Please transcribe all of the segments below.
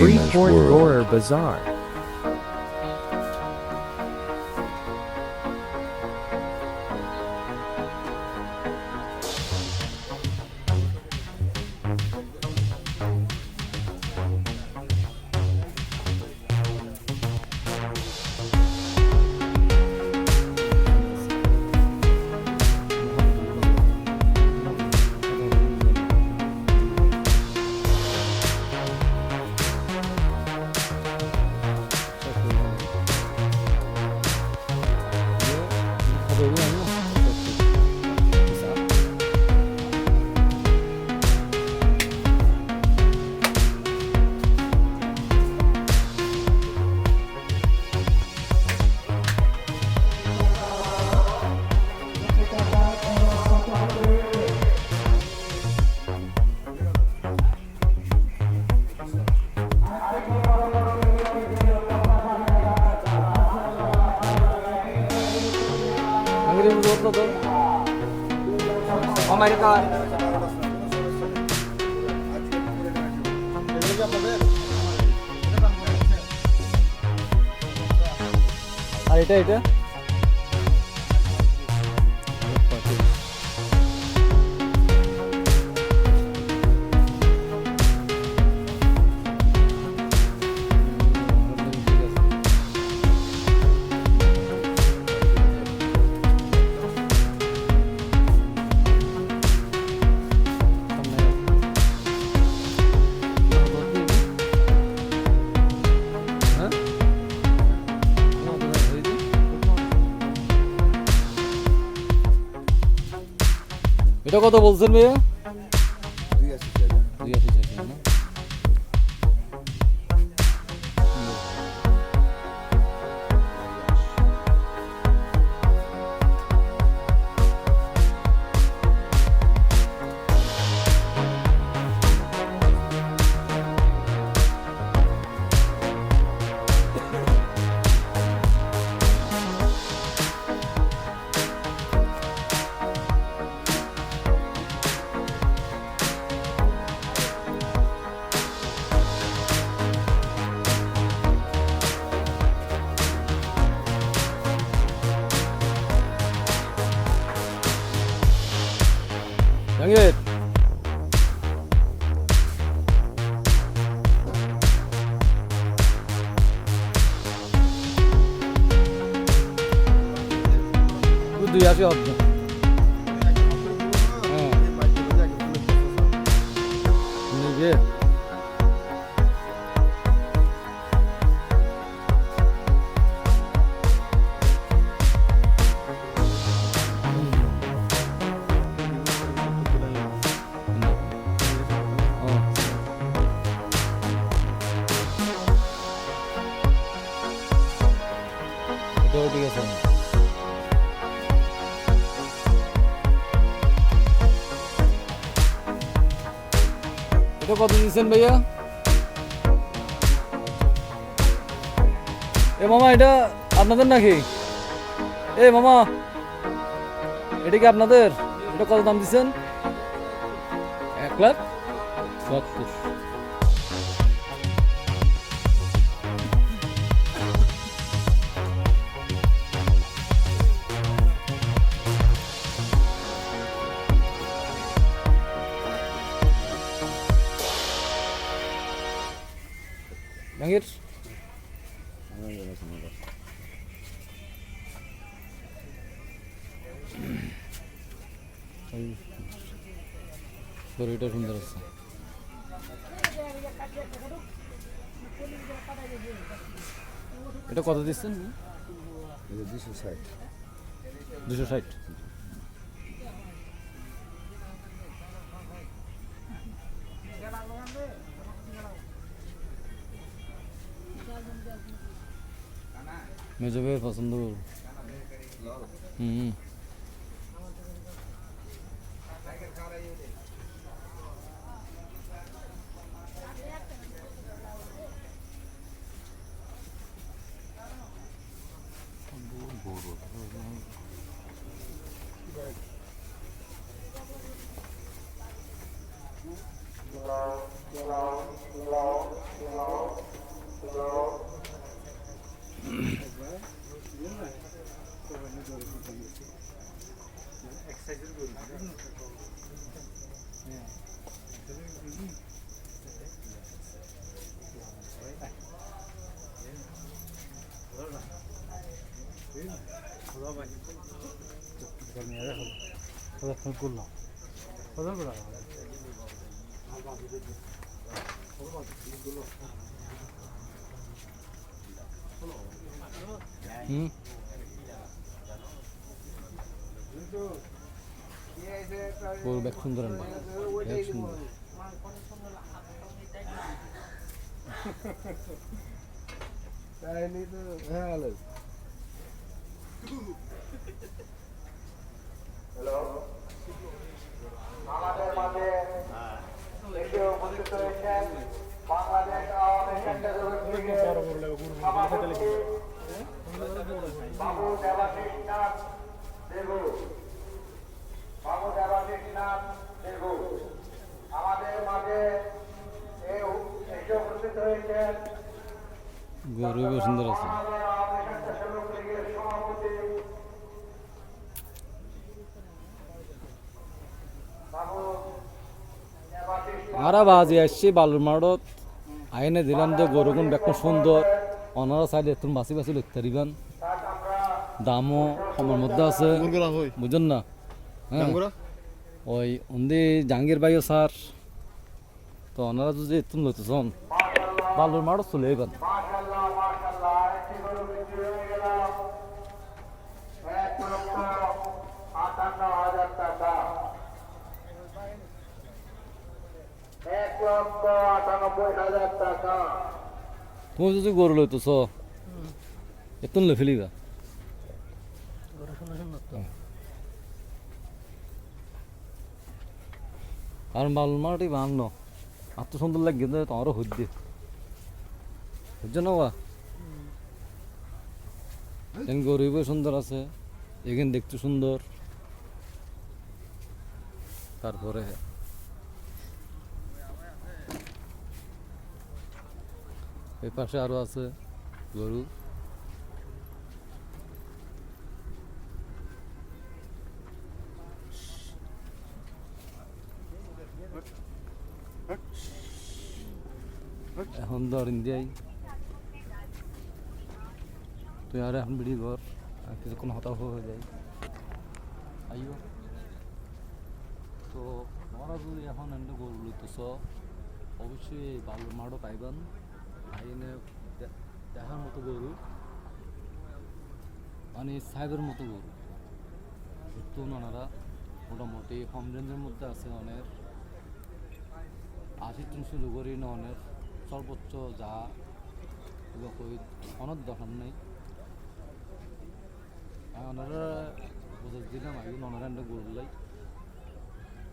Freeport Roar Bazaar. Bazaar. আর এটা এটা এটা কত বলছেন ভাইয়া? দুই আশি হবে হ্যাঁ নিবে এটাও ঠিক আছে এটা কত দিচ্ছেন ভাইয়া? এ মামা, এটা আপনাদের নাকি? এ মামা, এটা কি আপনাদের? এটা কত দাম দিচ্ছেন এক লাখ সত্তর। দড়িটা সুন্দর আছে এটা কত দিচ্ছেন দুশো ষাট দুশো ষাট Mecebe fasında olur. Hı hı. Thank you. Tekir gördüm. Gördün mü? Tekir gördün mü? Orada. Değil mi? Kulağa bak. Gelmeye de kal. Kulakını kullan. Kulak kulak. Al bak bir de. Kulak kulak. Kulak. Hı? Good. গরু বেশ সুন্দর আনবা। বেশ সুন্দর। বাবু দেবাশিস নাথ দেবু বাবু নাথ দেবু আমাদের মাঝে এই এসে উপস্থিত হয়েছেন। গরু বেশ সুন্দর আছে সভাপতি আরা বাজি আসছি বালুর আইনে দিলাম যে গরুগুন বেকন সুন্দর। অনারা চাইলে তুমি বাঁচি বাঁচি লইতে পারিবেন দামও কমের মধ্যে আছে। বুঝছেন না। হ্যাঁ। ওই উন্দি জাহাঙ্গীর ভাইও স্যার। তো ওনারা যদি তুমি লইতেছন বালুর মাঠত চলে টাকা তুমি যদি গরু লইতেছ এতুন লই ফেলিবা। বালুর মাঠই বান্ন এত সুন্দর লাগে কিন্তু তোমারও হইতে। বুঝছ না বা এখানে গরিবও সুন্দর আছে এখানে দেখতে সুন্দর। তারপরে এই পাশে আরও আছে গরু। এখন ধর ইন্ডিয়াই তুই আর এখন বিড়ি ঘর, আর কিছুক্ষণ হতাশ হয়ে যায়। আইও। তো তোমরা যদি এখন এনে গরু লইতেছ অবশ্যই বালুর মাঠও পাইবেন। আইনে দেখার মতো গরু। মানে সাহেবের মতো গরু। তো ওনারা মোটামুটি কম রেঞ্জের মধ্যে আছে অনেক আশি তিন শুরু করি না অনেক সর্বোচ্চ যা অনেক দরকার নেই। আর ওনারা বুঝে দিলাম আগে ওনারা একটা গরু লাই।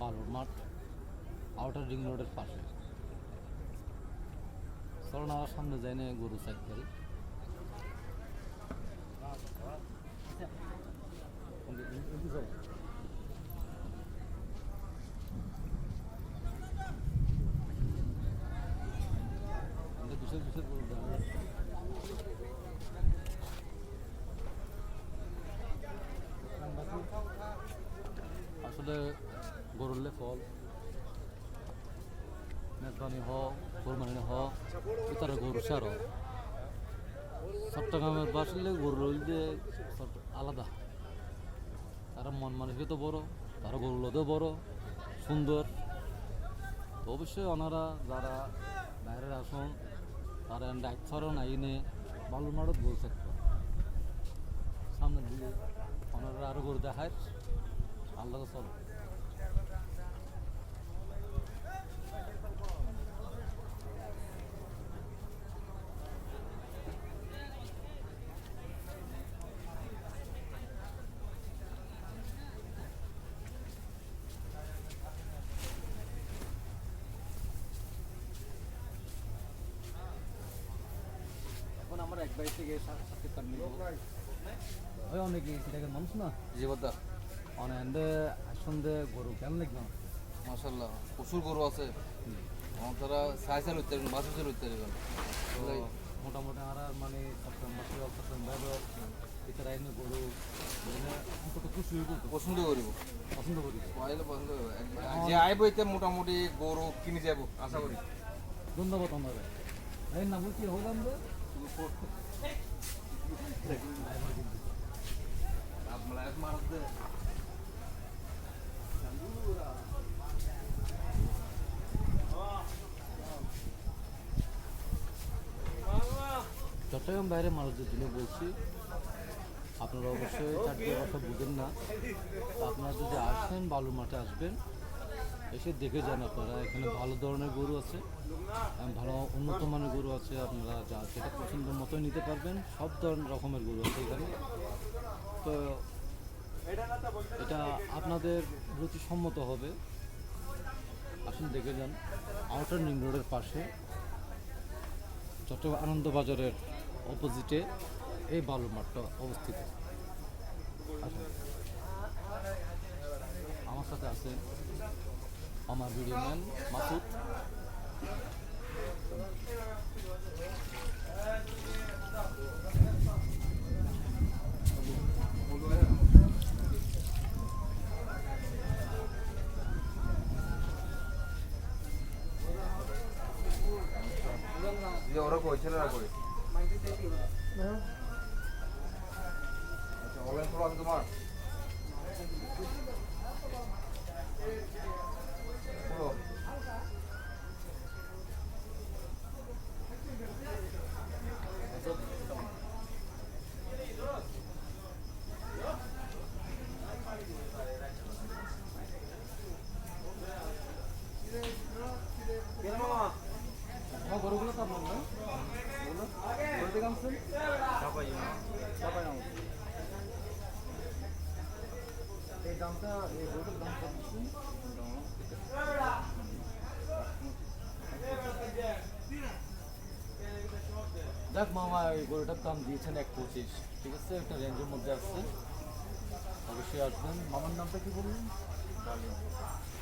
বালুর মাঠ আউটার রিং রোডের পাশে। চলো না সামনে যাই না গরু সাইড করে কিসের কিসের গরু দেখা যায়? আসলে গরুলে ফল, মেজবানি হ কোরবানি হ তারা গরু সার চট্টগ্রামের বাসলে গরু রইলে আলাদা। তারা মন মানসিকতা বড়, তারা গরু লোদেও বড়, সুন্দর। তো অবশ্যই ওনারা যারা বাইরের আসুন, তারা ডাক্তারও আইনে বালুর মাঠত গরু সামনের দিকে ওনারা আরও গরু দেখায়। আল্লাহ চলো এখন আমরা এক বাইশ থেকে সাথে কাট নিব ওই অনেকে সেটাকে মানুষ না? জীবদা অনেক আসন্দে গরু কেন লাগবে মাশাল্লাহ প্রচুর গরু আছে। আমার তারা সাইজের উঠতে পারবেন বাসের উঠতে পারবেন তো মোটামুটি আর আর মানে সেপ্টেম্বর সেপ্টেম্বর ভিতরে আইনে গরু মানে পছন্দ করিব। পছন্দ করি পছন্দ। এক- যে আইব এতে মোটামুটি গরু কিনে যাব আশা করি। ধন্যবাদ আমার এই না বলছি হলাম তো আপনারা মারতে চট্টগ্রাম বাইরে মানুষদের জন্য বলছি, আপনারা অবশ্যই চারটি কথা বুঝেন না। আপনারা যদি আসেন বালুর মাঠে আসবেন, এসে দেখে যান আপনারা, এখানে ভালো ধরনের গরু আছে ভালো উন্নত মানের গরু আছে, আপনারা যা যেটা পছন্দ মতোই নিতে পারবেন, সব ধরনের রকমের গরু আছে এখানে। তো এটা আপনাদের রুচিসম্মত হবে। আসুন দেখে যান, আউটার নিম রোডের পাশে, চট্টগ্রাম আনন্দবাজারের অপোজিটে এই বালুর মাঠটা অবস্থিত। আমার সাথে আছে আমার ভিডিও ম্যান মাসুদ। ওরা কই ছেলেরা কই দামটা এই গরুটার দাম কত মামা এই গরুটার দাম দিয়েছেন এক পঁচিশ। ঠিক আছে? একটা রেঞ্জের মধ্যে আসছে অবশ্যই আসবেন। মামার নামটা কি বললেন?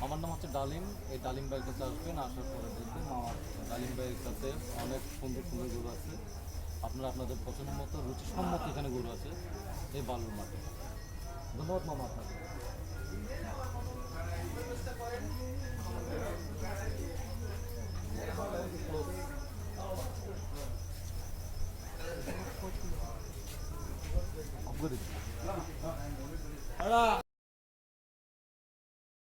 আমার নাম হচ্ছে ডালিম। এই ডালিম ভাইয়ের কাছে আসবেন, আসার পরে দেখবেন আমার ডালিম ভাইয়ের কাছে অনেক সুন্দর সুন্দর গরু আছে। আপনারা আপনাদের পছন্দ মতো, রুচিসম্মত এখানে গরু আছে, এই বালুর মাঠে। ধন্যবাদ মামা আপনাকে। 好了。